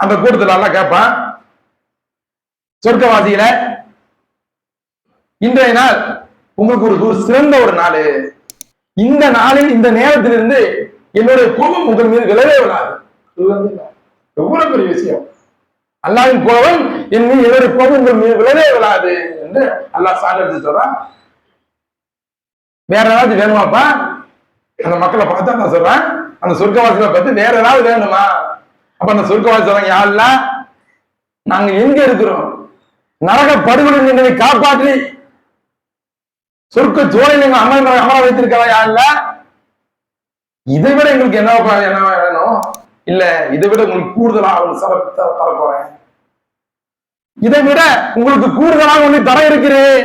அந்த கூட்டத்துல எல்லாம் கேட்பான். சொர்க்கவாசியில இன்றைய நாள் உங்களுக்கு ஒரு ஒரு சிறந்த ஒரு நாள். இந்த நாளில் இந்த நேரத்திலிருந்து என்னுடைய கோபம் உங்கள் மீது விழவே விழாது எவ்வளவு பெரிய விஷயம். அல்லாவின் கோபம் என் மீது என்னுடைய கோபம் உங்கள் மீது விழவே விழாது என்று அல்லாஹ் சான்று சொல்றான். வேற ஏதாவது வேணுமாப்பா? அந்த மக்களை பார்த்தா நான் சொல்றேன். அந்த சொர்க்கவாசிகளை பார்த்து வேற ஏதாவது வேணுமா? அப்ப அந்த சொர்க்கவாசி சொல்றாங்க யாருலாம் நாங்க எங்க இருக்கிறோம்? நரக படுகொலை எங்களை காப்பாற்றி சொர்க்க சோழை நீங்க அமர அமர வைத்திருக்கிறா யாருல இதை விட எங்களுக்கு என்ன என்ன வேணும்? இல்ல இதை விட உங்களுக்கு கூடுதலா அவங்க சிறப்பு தர போறேன். இதை விட உங்களுக்கு கூடுதலாக ஒண்ணு தர இருக்கிறேன்.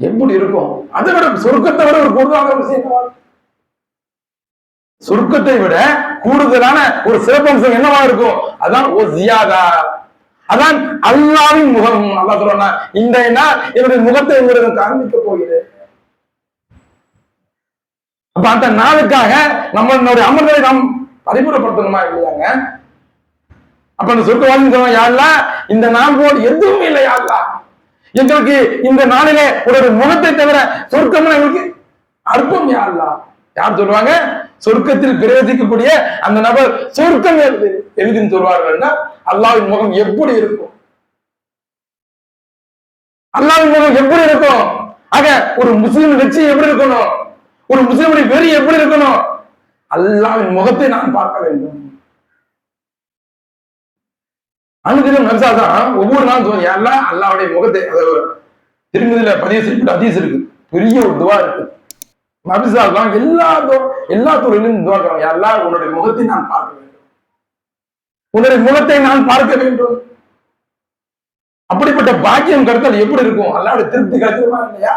எப்படி இருக்கும்? அதை விட சொர்க்கத்தை விட ஒரு கூடுதலாக விஷயம் சுருக்கத்தை விட கூடுதலான ஒரு சிறப்பம்சம் என்னவா இருக்கும்? அதான் ஓ ஜியாதா. அதான் அல்லாவின் முகம். அல்லா சொல்றா இந்த நாள் என்னுடைய முகத்தை உங்களுக்கு காண்பிக்க போகிறேன். அப்ப அந்த நாளுக்காக நம்மளுடைய அமர்களை நாம் பரிபுறப்படுத்தணுமா இல்லையாங்க? அப்ப அந்த சொர்க்கவாதி சொல்லுவாங்க யாருலா இந்த நாள் போல் எதுவுமே இல்லை யாருலா எங்களுக்கு இந்த நாளிலே ஒரு முகத்தை தவிர சொர்க்கம் எங்களுக்கு அற்பம் யாருலா யார் சொல்லுவாங்க? சொர்க்கத்தில் பிரவேசிக்கக்கூடிய அந்த நபர் சொர்க்கம் எழுதி சொல்வார்கள்னா அல்லாவின் முகம் எப்படி இருக்கும்? அல்லாவின் முகம் எப்படி இருக்கும்? ஆக ஒரு முஸ்லிம் லட்சியம் எப்படி இருக்கணும்? ஒரு முஸ்லிமுடைய வெறி எப்படி இருக்கணும்? அல்லாவின் முகத்தை நான் பார்க்க வேண்டும். அனுதினம் நபிசாதான் ஒவ்வொரு நாளும் தோணும் யாரெல்லாம் அல்லாவுடைய முகத்தை அதாவது திருமதியில பதிவு செய்யப்பட்ட அதிசம் இருக்கு. பெரிய ஒரு துவா இருக்கு. நபிசாதான் எல்லா எல்லா துறையிலும் துவா எல்லா உன்னுடைய முகத்தை நான் பார்க்க வேண்டும். உன்னுடைய முகத்தை நான் பார்க்க வேண்டும். அப்படிப்பட்ட பாக்கியம் கிடைத்தால் எப்படி இருக்கும்? அல்லாட திருப்தி கிடைச்சிருமா இல்லையா?